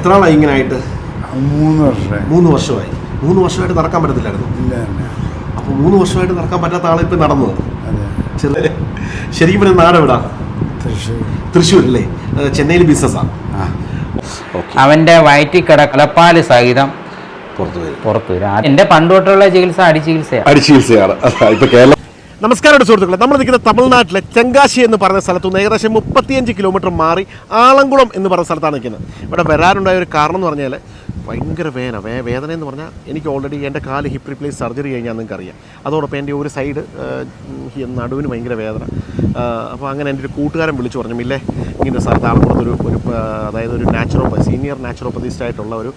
എത്ര നാളായി ഇങ്ങനെ ആയിട്ട് മൂന്ന് വർഷമായി. മൂന്ന് വർഷമായി. മൂന്ന് വർഷമായിട്ട് നടക്കാൻ പറ്റത്തില്ലായിരുന്നു? ഇല്ല അപ്പൊ അപ്പോൾ മൂന്ന് വർഷമായിട്ട് നടക്കാൻ പറ്റാത്ത ആളെ ഇപ്പൊ നടന്നു. ചെറിയ ശരിക്കും പറഞ്ഞ നാട് എവിടാ തൃശ്ശൂർ. തൃശ്ശൂർ അല്ലേ? ചെന്നൈയിൽ ബിസിനസ്സാണ് അവന്റെ വയറ്റിക്കട കലപ്പാൽ സഹിതം പുറത്തു വരും പുറത്തു വരും. എന്റെ പണ്ടോട്ടുള്ള ചികിത്സ അടിചികിത്സയാണ് അടിച്ചികിത്സയാണ്. ഇപ്പൊ കേരളം നമസ്കാരം സുഹൃത്തുക്കളെ. നമ്മൾ നിൽക്കുന്ന തമിഴ്നാട്ടിലെ ചെങ്കാശി എന്ന് പറയുന്ന സ്ഥലത്തു നിന്ന് ഏകദേശം മുപ്പത്തിയഞ്ച് കിലോമീറ്റർ മാറി ആളംകുളം എന്ന് പറയുന്ന സ്ഥലത്താണ് നിൽക്കുന്നത്. ഇവിടെ വരാനുണ്ടായ ഒരു കാരണം എന്ന് പറഞ്ഞാൽ ഭയങ്കര വേദന. വേ വേദന എന്ന് പറഞ്ഞാൽ എനിക്ക് ഓൾറെഡി എന്റെ കാൽ ഹിപ്പ് റീപ്ലേസ് സർജറി കഴിഞ്ഞാൽ നിങ്ങൾക്ക് അറിയാം അതോടൊപ്പം എന്റെ ഒരു സൈഡ് നടുവിന് ഭയങ്കര വേദന. അപ്പോൾ അങ്ങനെ എന്റെ ഒരു കൂട്ടുകാരൻ വിളിച്ചു പറഞ്ഞു ഇല്ലേ ഇങ്ങനെ സ്ഥലത്ത് ആളംകുളത്ത് ഒരു അതായത് ഒരു നാച്ചുറോപ്പതി സീനിയർ നാച്ചുറോപ്പതിസ്റ്റ് ആയിട്ടുള്ള ഒരു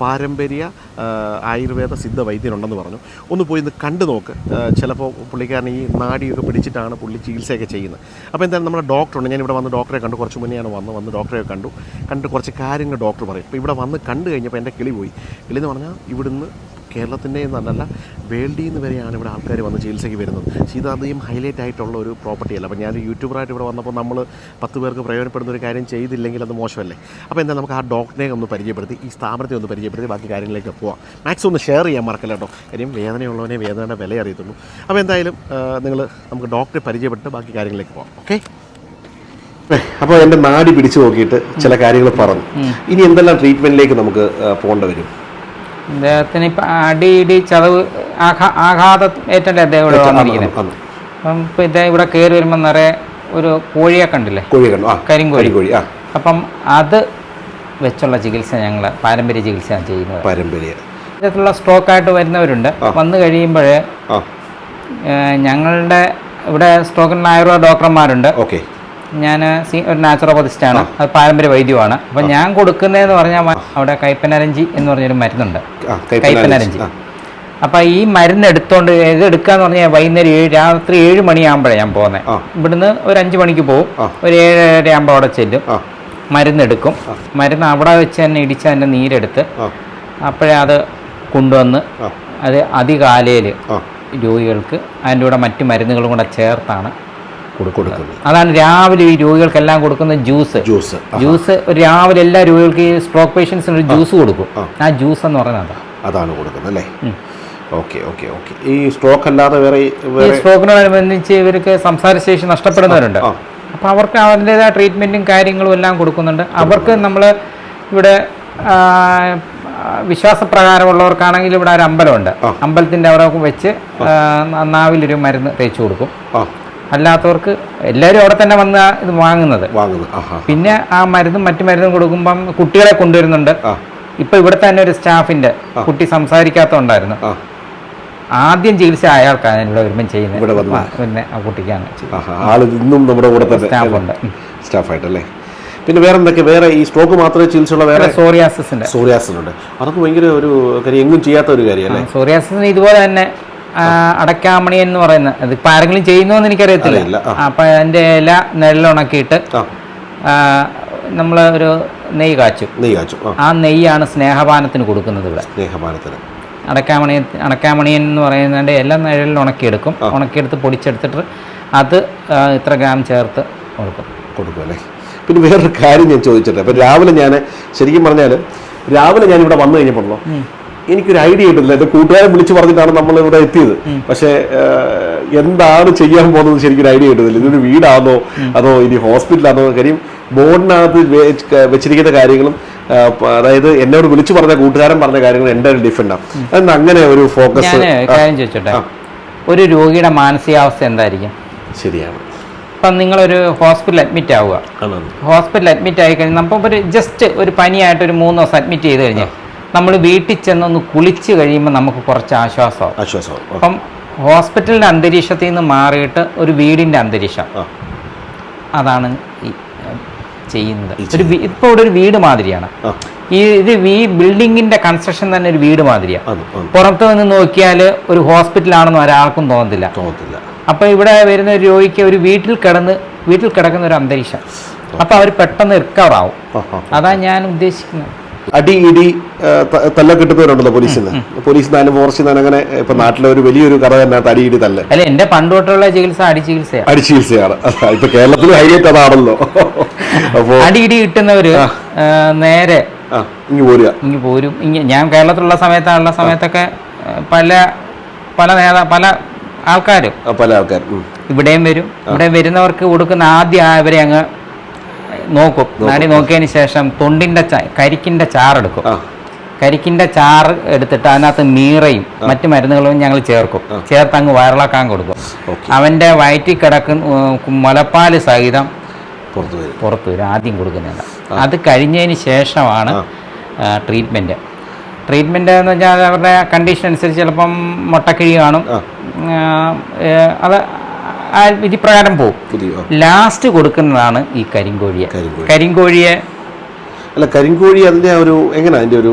പാരമ്പര്യ ആയുർവേദ സിദ്ധ വൈദ്യനുണ്ടെന്ന് പറഞ്ഞു. ഒന്ന് പോയി ഒന്ന് കണ്ടു നോക്ക്. ചിലപ്പോൾ പുള്ളിക്കാരൻ ഈ നാടിയൊക്കെ പിടിച്ചിട്ടാണ് പുള്ളി ചികിത്സയൊക്കെ ചെയ്യുന്നത്. അപ്പോൾ എന്തായാലും നമ്മുടെ ഡോക്ടറുണ്ട് ഞാൻ ഇവിടെ വന്ന് ഡോക്ടറെ കണ്ടു. കുറച്ച് മുന്നെയാണ് വന്ന് വന്ന് ഡോക്ടറെ കണ്ടു. കണ്ടിട്ട് കുറച്ച് കാര്യങ്ങൾ ഡോക്ടർ പറയും. ഇപ്പോൾ ഇവിടെ വന്ന് കണ്ടു കഴിഞ്ഞപ്പോൾ എന്റെ കിളി പോയി. കിളി എന്ന് പറഞ്ഞാൽ ഇവിടുന്ന് കേരളത്തിന്റെ എന്നല്ല വേൾഡിൽ നിന്ന് വരെയാണ് ഇവിടെ ആൾക്കാർ വന്ന് ചികിത്സയ്ക്ക് വരുന്നത്. പക്ഷേ ഇത് അധികം ഹൈലൈറ്റ് ആയിട്ടുള്ള ഒരു പ്രോപ്പർട്ടി അല്ല. അപ്പോൾ ഞാൻ യൂട്യൂബറായിട്ട് ഇവിടെ വന്നപ്പോൾ നമ്മൾ പത്ത് പേർക്ക് പ്രയോജനപ്പെടുന്ന ഒരു കാര്യം ചെയ്തില്ലെങ്കിൽ അത് മോശമല്ലേ? അപ്പോൾ എന്താ നമുക്ക് ആ ഡോക്ടറെ ഒന്ന് പരിചയപ്പെടുത്തി ഈ സ്ഥാപനത്തെ ഒന്ന് പരിചയപ്പെടുത്തി ബാക്കി കാര്യങ്ങളിലേക്ക് പോവാം. മാക്സിമം ഒന്ന് ഷെയർ ചെയ്യാൻ മറക്കല്ല കേട്ടോ? കാര്യം വേദനയുള്ളവനെ വേദനയുടെ വില അറിയത്തുള്ളൂ. അപ്പോൾ എന്തായാലും നിങ്ങൾ നമുക്ക് ഡോക്ടറെ പരിചയപ്പെട്ട് ബാക്കി കാര്യങ്ങളിലേക്ക് പോവാം. ഓക്കെ അപ്പോൾ എന്റെ നാടി പിടിച്ചു നോക്കിയിട്ട് ചില കാര്യങ്ങൾ പറഞ്ഞു. ഇനി എന്തെല്ലാം ട്രീറ്റ്മെന്റിലേക്ക് നമുക്ക് പോകേണ്ടി വരും? അദ്ദേഹത്തിന് ഇപ്പൊ അടി ഇടി ചതവ് ആഘാ- ആഘാതം ഏറ്റല്ലേ അദ്ദേഹം ഇവിടെ വന്നിരിക്കുന്നത്. അപ്പം ഇപ്പൊ ഇദ്ദേഹം ഇവിടെ കയറി വരുമ്പോൾ നിറയെ ഒരു കോഴിയെ കണ്ടില്ലേ? കോഴി കരിങ്കോഴി. കോഴി അപ്പം അത് വെച്ചുള്ള ചികിത്സ ഞങ്ങൾ പാരമ്പര്യ ചികിത്സയാണ് ചെയ്യുന്നത്. പാരമ്പര്യ. ഇത്തരത്തിലുള്ള സ്ട്രോക്ക് ആയിട്ട് വരുന്നവരുണ്ട്. വന്നു കഴിയുമ്പോഴേ ഞങ്ങളുടെ ഇവിടെ സ്ട്രോക്കിനുള്ള ആയുർവേദ ഡോക്ടർമാരുണ്ട്. ഓക്കെ. ഞാൻ സീ- ഒരു നാച്ചുറോപ്പതിസ്റ്റാണ് അത് പാരമ്പര്യ വൈദ്യമാണ് അപ്പം ഞാൻ കൊടുക്കുന്നതെന്ന് പറഞ്ഞാൽ അവിടെ കൈപ്പനരഞ്ചി എന്ന് പറഞ്ഞൊരു മരുന്നുണ്ട്. കൈപ്പനരഞ്ചി. അപ്പൊ ഈ മരുന്ന് എടുത്തോണ്ട് ഇത് എടുക്കാന്ന് പറഞ്ഞാൽ വൈകുന്നേരം ഏഴ് രാത്രി ഏഴ് മണിയാകുമ്പോഴാണ് ഞാൻ പോകുന്നത്. ഇവിടുന്ന് ഒരു അഞ്ച് മണിക്ക് പോകും ഒരു ഏഴര ആകുമ്പോൾ അവിടെ ചെല്ലും. മരുന്നെടുക്കും മരുന്ന് അവിടെ വെച്ച് തന്നെ ഇടിച്ച് അതിന്റെ നീരെടുത്ത് അപ്പോഴേ അത് കൊണ്ടുവന്ന്. അത് അതികാലയിൽ രോഗികൾക്ക് അതിന്റെ കൂടെ മറ്റു മരുന്നുകളും കൂടെ ചേർത്താണ് കൊടുക്കുന്നത്. അതാണ് രാവിലെ ഈ രോഗികൾക്കെല്ലാം കൊടുക്കുന്ന ജ്യൂസ്. ജ്യൂസ്. ജ്യൂസ് രാവിലെ എല്ലാ രോഗികൾക്ക് ഈ സ്ട്രോക്ക് പേഷ്യൻസിന് ഒരു ജ്യൂസ് കൊടുക്കും. ആ. ജ്യൂസ് എന്ന് പറയുന്നത് അതാണ് കൊടുക്കുന്നത് അല്ലേ. Okay okay okay. ഈ സ്ട്രോക്ക് അല്ലാതെ വേറെ ഈ സ്ട്രോക്കിനോടനുബന്ധിച്ച് ഇവർക്ക് സംസാരശേഷി നഷ്ടപ്പെടുന്നവരുണ്ട്. അപ്പോൾ അവർക്ക് അതിന്റെതായ ട്രീറ്റ്മെന്റും കാര്യങ്ങളും എല്ലാം കൊടുക്കുന്നുണ്ട്. അവർക്ക് നമ്മൾ ഇവിടെ വിശ്വാസപ്രകാരമുള്ളവർക്കാണെങ്കിൽ ഇവിടെ ഒരു അമ്പലമുണ്ട്. അമ്പലത്തിന്റെ അവിടെ വെച്ച് നാവിലൊരു മരുന്ന് തേച്ച് കൊടുക്കും. അല്ലാത്തവർക്ക് എല്ലാവരും അവിടെ തന്നെ വന്ന് ഇത് വാങ്ങുന്നത്. പിന്നെ ആ മരുന്നും മറ്റു മരുന്നും കൊടുക്കുമ്പം കുട്ടികളെ കൊണ്ടുവരുന്നുണ്ട്. ഇപ്പൊ ഇവിടെ തന്നെ ഒരു സ്റ്റാഫിന്റെ കുട്ടി സംസാരിക്കാത്തോണ്ടായിരുന്നു ആദ്യം ചികിത്സ അയാൾക്കാണ് ഇവിടെ വരുമ്പം ചെയ്യുന്നത്. പിന്നെ ആ കുട്ടിക്കാണ് ആൾ ഇന്നും നമ്മുടെ കൂടെ തന്നെ സ്റ്റാഫുണ്ട്. സ്റ്റാഫായിട്ടല്ലേ? പിന്നെ വേറെ എന്തൊക്കെ വേറെ ഈ സ്ട്രോക്ക് മാത്രമേ ചികിത്സയുള്ള വേറെ സോറിയാസിന്റെ സോറിയാസിന് ഉണ്ട് അതൊക്കെ ഭയങ്കര ഒരു കാര്യം എങ്ങും ചെയ്യാത്ത ഒരു കാര്യമല്ലേ? സോറിയാസിന് ഇതുപോലെ തന്നെ അടക്കാമണി എന്ന് പറയുന്ന അത് ഇപ്പൊ ആരെങ്കിലും ചെയ്യുന്നു എന്ന് എനിക്കറിയത്തില്ല. അപ്പൊ അതിന്റെ ഇല നെല്ലുണക്കിയിട്ട് ഉണക്കിയിട്ട് നമ്മൾ ഒരു നെയ്യ് കാച്ചു. നെയ്യ് കാച്ചു. ആ. നെയ്യാണ് സ്നേഹപാനത്തിന് കൊടുക്കുന്നത് ഇവിടെ. സ്നേഹപാനത്തിന്. അടക്കാമണി അടക്കാമണിയൻ എന്ന് പറയുന്നതിന്റെ എല്ലാ നിഴലിൽ ഉണക്കിയെടുക്കും. ഉണക്കിയെടുത്ത് പൊടിച്ചെടുത്തിട്ട് അത് ഇത്ര ഗ്രാം ചേർത്ത് കൊടുക്കും. കൊടുക്കും അല്ലേ? പിന്നെ വേറൊരു കാര്യം ഞാൻ ചോദിച്ചിട്ട് അപ്പം രാവിലെ ഞാൻ ശരിക്കും പറഞ്ഞാൽ രാവിലെ ഞാൻ ഇവിടെ വന്നു കഴിഞ്ഞപ്പോഴല്ലോ എനിക്കൊരു ഐഡിയ കിട്ടില്ല എന്റെ കൂട്ടുകാരെ വിളിച്ചു പറഞ്ഞിട്ടാണ് നമ്മൾ ഇവിടെ എത്തിയത് പക്ഷേ എന്താണ് ചെയ്യാൻ പോകുന്നത് ശരിക്കും ഐഡിയ കിട്ടുന്നില്ല. ഇതൊരു വീടാണോ? അതോ ഇനി ഹോസ്പിറ്റലാണോ? കാര്യം ബോർഡിനകത്ത് വെച്ചിരിക്കുന്ന കാര്യങ്ങളും അതായത് എന്നോട് വിളിച്ചു പറഞ്ഞ കൂട്ടുകാരൻ പറഞ്ഞ കാര്യങ്ങൾ എന്റെ ഒരു ഡിഫറെന്റാണ് അതെന്താ അങ്ങനെ ഒരു ഫോക്കസ്? ഞാൻ കാര്യം ചോദിച്ചോട്ടെ? ഒരു രോഗിയുടെ മാനസികാവസ്ഥ എന്തായിരിക്കും? ശരിയാണ്. ഇപ്പം നിങ്ങളൊരു ഹോസ്പിറ്റലിൽ അഡ്മിറ്റ് ആവുക. ഹോസ്പിറ്റൽ ഹോസ്പിറ്റലിൽ അഡ്മിറ്റ് ആയി കഴിഞ്ഞാൽ നമ്മൾ ഒരു ജസ്റ്റ് ഒരു പനിയായിട്ട് ഒരു മൂന്ന് ദിവസം അഡ്മിറ്റ് ചെയ്ത് കഴിഞ്ഞാൽ നമ്മൾ വീട്ടിൽ ചെന്നൊന്ന് കുളിച്ച് കഴിയുമ്പോൾ നമുക്ക് കുറച്ച് ആശ്വാസമാവും. അപ്പം ഹോസ്പിറ്റലിന്റെ അന്തരീക്ഷത്തിൽ നിന്ന് മാറിയിട്ട് ഒരു വീടിന്റെ അന്തരീക്ഷം. അതാണ് ചെയ്യുന്നത്. ഒരു ഇപ്പോൾ ഇവിടെ ഒരു വീട് മാതിരിയാണ്. ഈ ഇത് ഈ ബിൽഡിങ്ങിന്റെ കൺസ്ട്രക്ഷൻ തന്നെ ഒരു വീട് മാതിരിയാണ്. പുറത്തു നിന്ന് നോക്കിയാൽ ഒരു ഹോസ്പിറ്റലാണെന്ന് ഒരാൾക്കും തോന്നത്തില്ല. തോന്നത്തില്ല. അപ്പൊ ഇവിടെ വരുന്ന ഒരു രോഗിക്ക് ഒരു വീട്ടിൽ കിടന്ന് വീട്ടിൽ കിടക്കുന്ന ഒരു അന്തരീക്ഷം. അപ്പൊ അവർ പെട്ടെന്ന് റിക്കവർ ആവും അതാ ഞാൻ ഉദ്ദേശിക്കുന്നത്. അടി ഇടി തല്ല കിട്ടുന്നവരുണ്ടല്ലോ പോലീസിന് പോലീസിൽ നിന്നാലും ഫോറസ്റ്റിൽ നിന്നാലും അങ്ങനെ ഇപ്പൊ നാട്ടിലെ ഒരു വലിയൊരു കഥ തന്നെ അടി ഇടി തല്ല. അല്ല എന്റെ പണ്ടോട്ടുള്ള ചികിത്സ അടി ചികിത്സയാണ് അടി ചികിത്സയാണ് ഇപ്പൊ കേരളത്തിൽ ഹൈലൈറ്റ് അതാണല്ലോ. അപ്പോ അടി ഇടി കിട്ടുന്നവര് നേരെ ആ ഇങ്ങ് പോരുക. ഇങ്ങ് പോരും. ഇങ്ങ ഞാൻ കേരളത്തിലുള്ള സമയത്താണുള്ള സമയത്തൊക്കെ പല പല നേതാ പല ആൾക്കാരും. പല ആൾക്കാർ ഇവിടെയും വരും. ഇവിടെ വരുന്നവർക്ക് കൊടുക്കുന്ന ആദ്യം അവരെ അങ്ങ് നോക്കും. നാടി നോക്കിയതിന് ശേഷം തൊണ്ടിന്റെ കരിക്കിന്റെ ചാറെടുക്കും. കരിക്കിന്റെ ചാറ് എടുത്തിട്ട് അതിനകത്ത് മീറയും മറ്റു മരുന്നുകളും ഞങ്ങൾ ചേർക്കും. ചേർത്ത് അങ്ങ് വയറിളക്കാൻ കൊടുക്കും. അവന്റെ വയറ്റിൽ കിടക്കുന്ന മുലപ്പാൽ സഹിതം പുറത്തു വരും. ആദ്യം കൊടുക്കുന്നുണ്ട്. അത് കഴിഞ്ഞതിന് ശേഷമാണ് ട്രീറ്റ്മെന്റ് ട്രീറ്റ്മെന്റ് എന്ന് വെച്ചാൽ അവരുടെ കണ്ടീഷൻ അനുസരിച്ച് ചിലപ്പം മുട്ടക്കിഴി കാണും. അത് വിധിപ്രകാരം പോകും ലാസ്റ്റ് കൊടുക്കുന്നതാണ് ഈ കരിങ്കോഴിയെ. കരിങ്കോഴി. കരിങ്കോഴിയെ അല്ല കരിങ്കോഴി അതിന്റെ ഒരു എങ്ങനെ അതിന്റെ ഒരു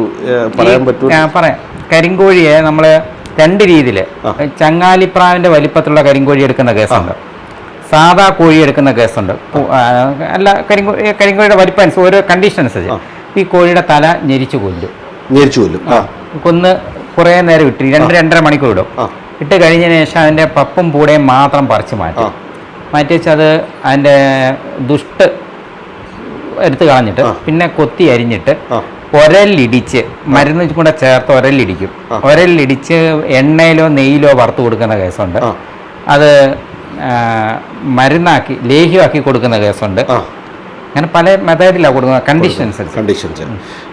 പറയാൻ പറ്റും ഞാൻ പറയാം. കരിങ്കോഴിയെ നമ്മൾ രണ്ട് രീതിയിൽ ചങ്ങാലിപ്രാവിന്റെ വലിപ്പത്തിലുള്ള കരിങ്കോഴി എടുക്കുന്ന കേസുണ്ട്. സാധാ കോഴി എടുക്കുന്ന കേസുണ്ട്. അല്ല കരിങ്കോഴി കരിങ്കോഴിയുടെ വലിപ്പം അനുസരിച്ച് ഓരോ കണ്ടീഷൻ അനുസരിച്ച്. ഈ കോഴിയുടെ തല ഞെരിച്ചു കൊല്ലും. ഞെരിച്ചു കൊല്ലും. കൊന്ന് കുറേ നേരം ഇട്ടി രണ്ട് രണ്ടര മണിക്കൂർ ഇടും. ഇട്ട് കഴിഞ്ഞതിന് ശേഷം അതിന്റെ പപ്പും പൂടയും മാത്രം പറിച്ച് മാറ്റി. മാറ്റി വെച്ചത് അത് അതിന്റെ ദുഷ്ട് എടുത്ത് കളഞ്ഞിട്ട് പിന്നെ കൊത്തി അരിഞ്ഞിട്ട് ഒരലിടിച്ച് മരുന്ന് കൂടെ ചേർത്ത് ഒരലിടിക്കും. ഒരലിടിച്ച് എണ്ണയിലോ നെയ്യിലോ വറുത്ത് കൊടുക്കുന്ന കേസുണ്ട്. അത് മരുന്നാക്കി ലേഹ്യമാക്കി കൊടുക്കുന്ന കേസുണ്ട്. അങ്ങനെ പല മെത്തേഡിലാണ് കൊടുക്കുന്നത് കണ്ടീഷൻ അനുസരിച്ച്. കണ്ടീഷൻസ്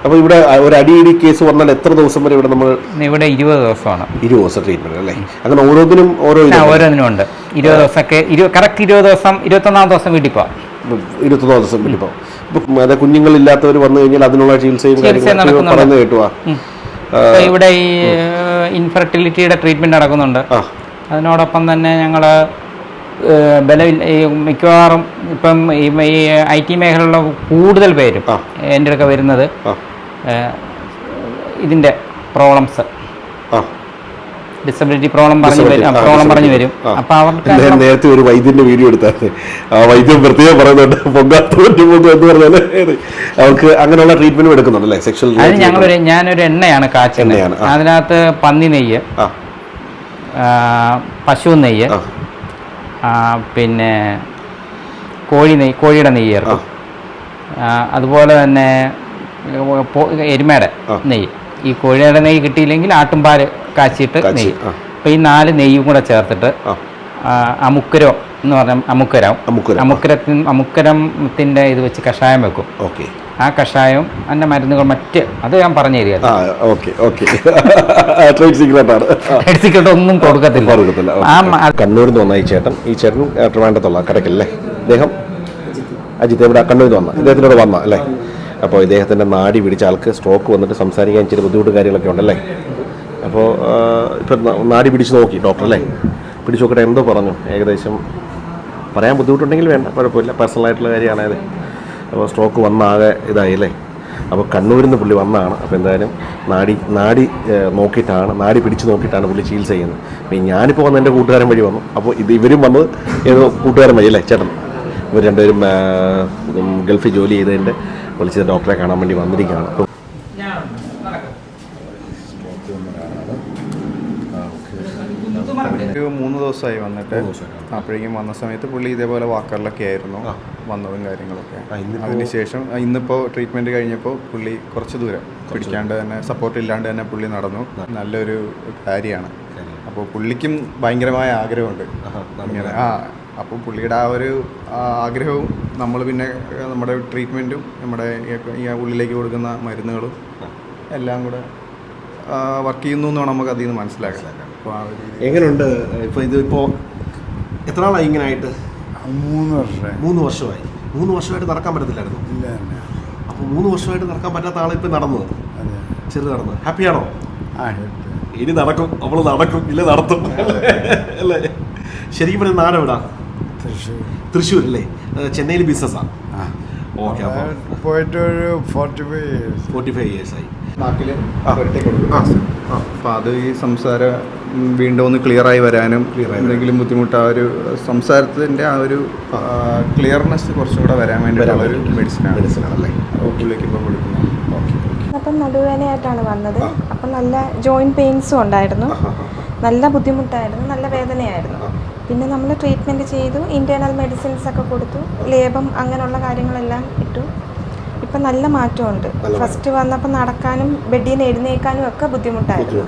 അപ്പോൾ ഇവിടെ ഒരു അടിയിടി കേസ് വന്നാൽ എത്ര ദിവസം വരെ ഇവിടെ നമ്മൾ ഇവിടെ ഇരുപത് ദിവസമാണ്. ഇരുപത് ദിവസം ട്രീറ്റ്മെന്റ് അല്ലേ? അങ്ങനെ ഓരോന്നിനും ഓരോ ഓരോന്നിനും ഉണ്ട്. ഇരുപത് ദിവസമൊക്കെ ഇരുപത് കറക്റ്റ് ഇരുപത് ദിവസം ഇരുപത്തൊന്നാം ദിവസം വീട്ടിൽ പോവാം. ഇരുപത്തൊന്നാം ദിവസം ഇപ്പം ഇപ്പം അതെ കുഞ്ഞുങ്ങളില്ലാത്തവർ വന്നു കഴിഞ്ഞാൽ അതിനുള്ള ചികിത്സയും പറഞ്ഞു. പറയുന്നത് കേട്ടുവാ ഇവിടെ ഈ ഇൻഫെർട്ടിലിറ്റിയുടെ ട്രീറ്റ്മെന്റ് നടക്കുന്നുണ്ട്. അതിനോടൊപ്പം തന്നെ ഞങ്ങൾ ബലമില്ല ഈ മിക്കവാറും ഇപ്പം ഈ ഐ ടി മേഖലയിലുള്ള കൂടുതൽ പേരും. എന്റെ അടുക്ക വരുന്നത് ഇതിന്റെ പ്രോബ്ലംസ് ഡിസബിലിറ്റി പ്രോബ്ലം പറഞ്ഞു വരും. പ്രോബ്ലം പറഞ്ഞു വരും. അപ്പൊ അവർക്ക് നേരത്തെ ഒരു വൈദ്യന്റെ വീഡിയോ എടുത്തായിരുന്നു. ആ വൈദ്യം പ്രത്യേകം പറയുന്നുണ്ട് പൊങ്കാത്തോട്ട് എന്ന് പറഞ്ഞാൽ അവർക്ക് അങ്ങനെയുള്ള ട്രീറ്റ്മെന്റ് എടുക്കുന്നുണ്ടല്ലേ സെക്ഷൽ അത് ഞങ്ങളൊരു ഞാനൊരു എണ്ണയാണ് കാച്ചെണ്ണയാണ് അതിനകത്ത് പന്നി നെയ്യ് പശു നെയ്യ് പിന്നെ കോഴി നെയ് കോഴിയുടെ നെയ്യ് ചേർക്കും അതുപോലെ തന്നെ എരുമയുടെ നെയ്യ്. ഈ കോഴിയുടെ നെയ്യ് കിട്ടിയില്ലെങ്കിൽ ആട്ടുംപാൽ കാച്ചിട്ട് കാച്ചി, നെയ്യ്. അപ്പം അപ്പോൾ ഈ നാല് നെയ്യും കൂടെ ചേർത്തിട്ട് അമുക്കരോ എന്ന് പറഞ്ഞാൽ അമുക്കരം. അമുക്കുരം, ആ. അമുക്കരത്തിന് അമുക്കരത്തിന്റെ ഇത് വെച്ച് കഷായം വെക്കും. ഓക്കെ. ആ കഷായവും അതിന്റെ മരുന്നുകൾ മറ്റ് അത് ഞാൻ പറഞ്ഞു തരിക ട്രേഡ് സീക്രട്ട്. ഒന്നും കൊടുക്കത്തില്ല. കൊടുക്കത്തില്ല ആ കണ്ണൂരിൽ നിന്ന് വന്ന ഈ ചേട്ടൻ ഈ ചേട്ടൻ ഏറ്റവും ട്രിവാൻഡ്രത്തുള്ള കടക്കല്ലേ? അദ്ദേഹം അജിത്ത് ഇവിടെ കണ്ണൂരിൽ നിന്ന് വന്ന. ഇദ്ദേഹത്തിനോട് വന്ന അല്ലേ? അപ്പോൾ ഇദ്ദേഹത്തിന്റെ നാടി പിടിച്ച ആൾക്ക് സ്ട്രോക്ക് വന്നിട്ട് സംസാരിക്കാൻ ഇച്ചിരി ബുദ്ധിമുട്ട് കാര്യങ്ങളൊക്കെ ഉണ്ടല്ലേ? അപ്പോൾ ഇപ്പം നാടി പിടിച്ച് നോക്കി ഡോക്ടർ അല്ലേ? പിടിച്ച് നോക്കട്ടെ എന്തോ പറഞ്ഞു. ഏകദേശം പറയാൻ ബുദ്ധിമുട്ടുണ്ടെങ്കിൽ വേണ്ട കുഴപ്പമില്ല. പേഴ്സണലായിട്ടുള്ള കാര്യമാണത് അപ്പോൾ സ്ട്രോക്ക് വന്നാകെ ഇതായില്ലേ? അപ്പോൾ കണ്ണൂരിൽ നിന്ന് പുള്ളി വന്നാണ്. അപ്പോൾ എന്തായാലും നാടി നാടി നോക്കിയിട്ടാണ് നാടി പിടിച്ച് നോക്കിയിട്ടാണ് പുള്ളി ചികിത്സ ചെയ്യുന്നത്. അപ്പോൾ ഞാനിപ്പോൾ വന്ന് എന്റെ കൂട്ടുകാരൻ വഴി വന്നു. അപ്പോൾ ഇത് ഇവരും വന്നത് ഏതോ കൂട്ടുകാരൻ വഴി അല്ലേ? ചേട്ടൻ. ഇവർ രണ്ടുപേരും ഗൾഫിൽ ജോലി ചെയ്തതിന്റെ വിളിച്ചത് ഡോക്ടറെ കാണാൻ വേണ്ടി വന്നിരിക്കുകയാണ്. അപ്പോൾ ഒരു മൂന്ന് ദിവസമായി വന്നിട്ട് അപ്പോഴേക്കും വന്ന സമയത്ത് പുള്ളി ഇതേപോലെ വാക്കറിലൊക്കെ ആയിരുന്നു വന്നതും കാര്യങ്ങളൊക്കെ. അതിനുശേഷം ഇന്നിപ്പോൾ ട്രീറ്റ്മെന്റ് കഴിഞ്ഞപ്പോൾ പുള്ളി കുറച്ച് ദൂരം പിടിക്കാണ്ട് തന്നെ സപ്പോർട്ട് ഇല്ലാണ്ട് തന്നെ പുള്ളി നടന്നു. നല്ലൊരു കാര്യമാണ്. അപ്പോൾ പുള്ളിക്കും ഭയങ്കരമായ ആഗ്രഹമുണ്ട്. ഇങ്ങനെ ആ അപ്പോൾ പുള്ളിയുടെ ആ ഒരു ആഗ്രഹവും നമ്മൾ പിന്നെ നമ്മുടെ ട്രീറ്റ്മെന്റും നമ്മുടെ ഈ- ഈ ഉള്ളിലേക്ക് കൊടുക്കുന്ന മരുന്നുകളും എല്ലാം കൂടെ വർക്ക് ചെയ്യുന്നു എന്നാണ് നമുക്ക് അതിൽ നിന്ന് മനസ്സിലാക്കാൻ അപ്പോൾ ആ ഒരു എങ്ങനെയുണ്ട് ഇപ്പോൾ ഇത് ഇപ്പോ എത്ര നാളായി ഇങ്ങനെ ആയിട്ട് മൂന്ന് വർഷമായി. മൂന്ന് വർഷമായി. മൂന്ന് വർഷമായിട്ട് നടക്കാൻ പറ്റത്തില്ലായിരുന്നു. ഇല്ല അപ്പോൾ മൂന്ന് വർഷമായിട്ട് നടക്കാൻ പറ്റാത്ത ആളെ ഇപ്പം നടന്നത്. ചെറു നടന്നു ഹാപ്പിയാണോ ആ ഹിറ്റ് ഇനി നടക്കും. അവൾ നടക്കും. ഇല്ല നടത്തും. അല്ലേ? ശരിക്കും പറഞ്ഞ നാടെവിടാ തൃശ്ശൂർ. തൃശ്ശൂർ അല്ലേ ചെന്നൈയിൽ ബിസിനസ്സാണ് ഓക്കെ പോയിട്ട് ഒരു forty five years forty five years ആയി. നാക്കിൽ ആ. പുരട്ടി കൊടുക്കും ആ. ആ അപ്പോൾ അത് ഈ സംസാരം വീണ്ടും ഒന്ന് ക്ലിയറായി ആയി വരാനും. എന്തെങ്കിലും ബുദ്ധിമുട്ട് ആ ഒരു സംസാരത്തിന്റെ ആ ഒരു ക്ലിയർനെസ് കുറച്ചും കൂടെ വരാൻ വേണ്ടി ഒരു മെഡിസിനാണ് മെഡിസിൻ ആണല്ലേ? പുള്ളിക്ക് ഇപ്പോൾ കൊടുക്കുന്നത്. ഓക്കെ അപ്പം നടുവേദനയായിട്ടാണ് വന്നത്. അപ്പം നല്ല ജോയിന്റ് പെയിൻസും ഉണ്ടായിരുന്നു. നല്ല ബുദ്ധിമുട്ടായിരുന്നു. നല്ല വേദനയായിരുന്നു. പിന്നെ നമ്മൾ ട്രീറ്റ്മെന്റ് ചെയ്തു. ഇന്റേർണൽ മെഡിസിൻസ് ഒക്കെ കൊടുത്തു. ലേപം അങ്ങനെയുള്ള കാര്യങ്ങളെല്ലാം ഇട്ടു. ഇപ്പം നല്ല മാറ്റമുണ്ട്. ഫസ്റ്റ് വന്നപ്പോൾ നടക്കാനും ബെഡിൽ നിന്ന് എഴുന്നേക്കാനും ഒക്കെ ബുദ്ധിമുട്ടായിരുന്നു.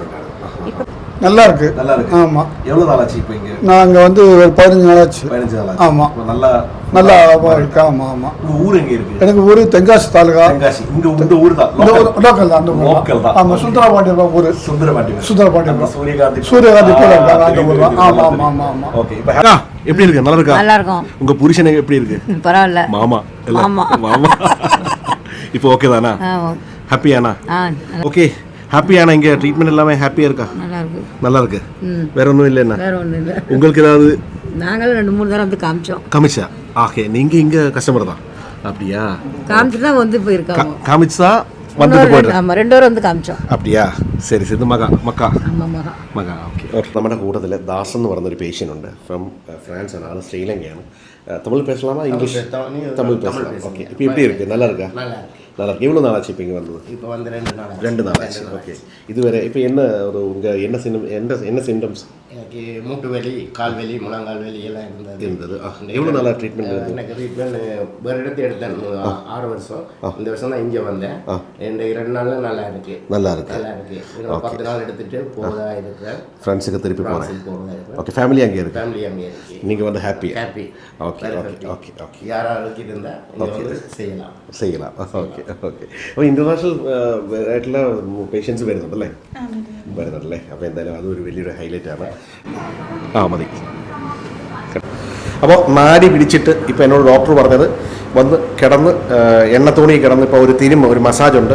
ഇപ്പം நல்லா இருக்கு நல்லா இருக்கு ஆமா எவ்வளோ நாளாச்சு இப்போ இங்கே? நான் அங்க வந்து ஒரு பதினஞ்சு நாள் ஆச்சு. பதினஞ்சு நாளாச்சு ஆமா. நல்லா நல்லா இருக்கு. ஆமா ஆமா. உங்க ஊர் எங்க இருக்கு? எனக்கு ஊரு தென்காசி தாலுகா. தென்காசி. இங்க இந்த ஊர் தான். இந்த ஊர் லோக்கல் தான் அந்த ஊர் Local தான். ஆமா சுந்தரபாண்டியம் ஊரு. சுந்தரபாண்டி சுந்தரபாண்டி நம்ம சூரியகாந்தி சூரியகாந்தி பேர் இருக்காங்க அந்த ஊர் தான். ஆமா. ஆமா ஆமா ஆமா. ஓகே இப்போ எப்படி இருக்கு? நல்லா இருக்கா நல்லா இருக்கும் உங்க புருஷன் எப்படி இருக்கு? பரவாயில்ல. மாமா மாமா. மாமா. இப்போ ஓகே தானா? ஆ ஹாப்பியானா ஆ ஓகே. ஹாப்பியானா இங்க ட்ரீட்மெண்ட் எல்லாமே ஹாப்பியா இருக்கா நல்லா இருக்கு நல்லா இருக்கு ம் வேற ஒன்றும் இல்லை என்ன வேற ஒன்றும் இல்லை உங்களுக்கு ஏதாவது நாங்களும் ரெண்டு மூணு தடவை வந்து காமிச்சோம் காமிச்சா ஆகே நீங்க இங்க கஸ்டமர் தான் அப்படியா காமிச்சு தான் வந்து போயிருக்கோம் காமிச்சா வந்துட்டு போயிடுறேன் ஆமாம் ரெண்டு பேரும் வந்து കാമിച്ചോ அப்படியா ശരി ശരി ഇത് മക മക്ക അമ്മ മക മക ഓക്കെ നമ്മുടെ കൂട്ടത്തിൽ ദാസ് എന്ന് പറയുന്നൊരു പേഷ്യൻ്റ് ഉണ്ട് ഫ്രം ഫ്രാൻസ് ആണ് ആൾ ശ്രീലങ്കയാണ് அஹ், தமிழ் பேசலாமா இங்கிலீஷ் தமிழ் பேசலாம் ஓகே இப்போ எப்படி இருக்கு நல்லா இருக்கா நல்லா இருக்கு எவ்வளோ நாளாச்சு இப்போ இங்கே வந்தது இப்போ வந்து ரெண்டு நாள் ஆச்சு. ரெண்டு நாளாச்சு ஓகே இதுவரை இப்போ என்ன ஒரு உங்கள் என்ன சின்னம் என்ன என்ன சிம்டம்ஸ் எனக்கு மூட்டு வலி கால் வலி முழங்கால் வலி எல்லாம் இருந்தது இருந்தது ஆ, எவ்வளோ நாளாக ட்ரீட்மெண்ட் அஹ் எனக்கு ட்ரீட்மெண்ட் வேறு இடத்து எடுத்தேன் ஆ- ஆறு வருஷம் இந்த வருஷம் தான் இங்கே வந்தேன் இந்த ரெண்டு நாளில் நல்லா இருக்கு நல்லா இருக்கு நல்லா இருக்கு இன்னும் பத்து நாள் எடுத்துட்டு போவதா இருக்கிறேன் ஃப்ரெண்ட்ஸுக்கு திருப்பி போகிறேன் ஃப்ரான்ஸுக்கு போவதா இருக்கிறேன் ஓகே ஃபேமிலி அங்கே இருக்கு ஃபேமிலி அங்கே இருக்கு நீங்கள் வந்து happy happy okay okay okay okay யாராருக்கு இருந்தால் இங்கே வந்து செய்யலாம் ചെയ്യലാം ഓക്കെ ഓക്കെ അപ്പോൾ ഇൻ്റർനാഷണൽ ആയിട്ടുള്ള പേഷ്യൻസ് വരുന്നുണ്ടല്ലേ വരുന്നുണ്ടല്ലേ അപ്പോൾ എന്തായാലും അതൊരു വലിയൊരു ഹൈലൈറ്റ് ആണ് ആ മതി. അപ്പോൾ മാടി പിടിച്ചിട്ട് ഇപ്പോൾ എന്നോട് ഡോക്ടർ പറഞ്ഞത് വന്ന് കിടന്ന് എണ്ണ എണ്ണത്തോണി കിടന്ന് ഇപ്പോൾ ഒരു തിരും ഒരു മസാജ് ഉണ്ട്.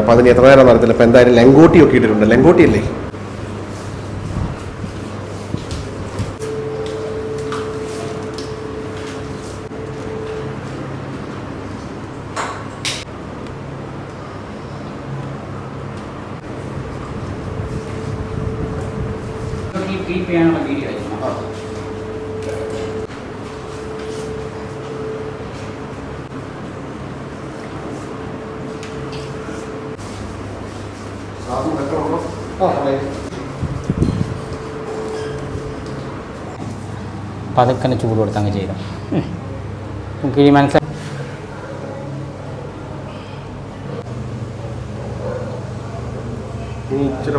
അപ്പോൾ അതിന് എത്ര നേരം നടത്തില്ല? ഇപ്പോൾ എന്തായാലും ലെങ്കോട്ടി ഒക്കെ ഇട്ടിട്ടുണ്ട്. ലെങ്കോട്ടി ട്രീറ്റ് ചെയ്യാനുള്ള വീഡിയോ ആയിരുന്നു പതുക്കനെ ചൂട് കൊടുത്ത് അങ്ങ് ചെയ്ത. കിഴി മനസ്സിലായി ഇനി ഇച്ചിരി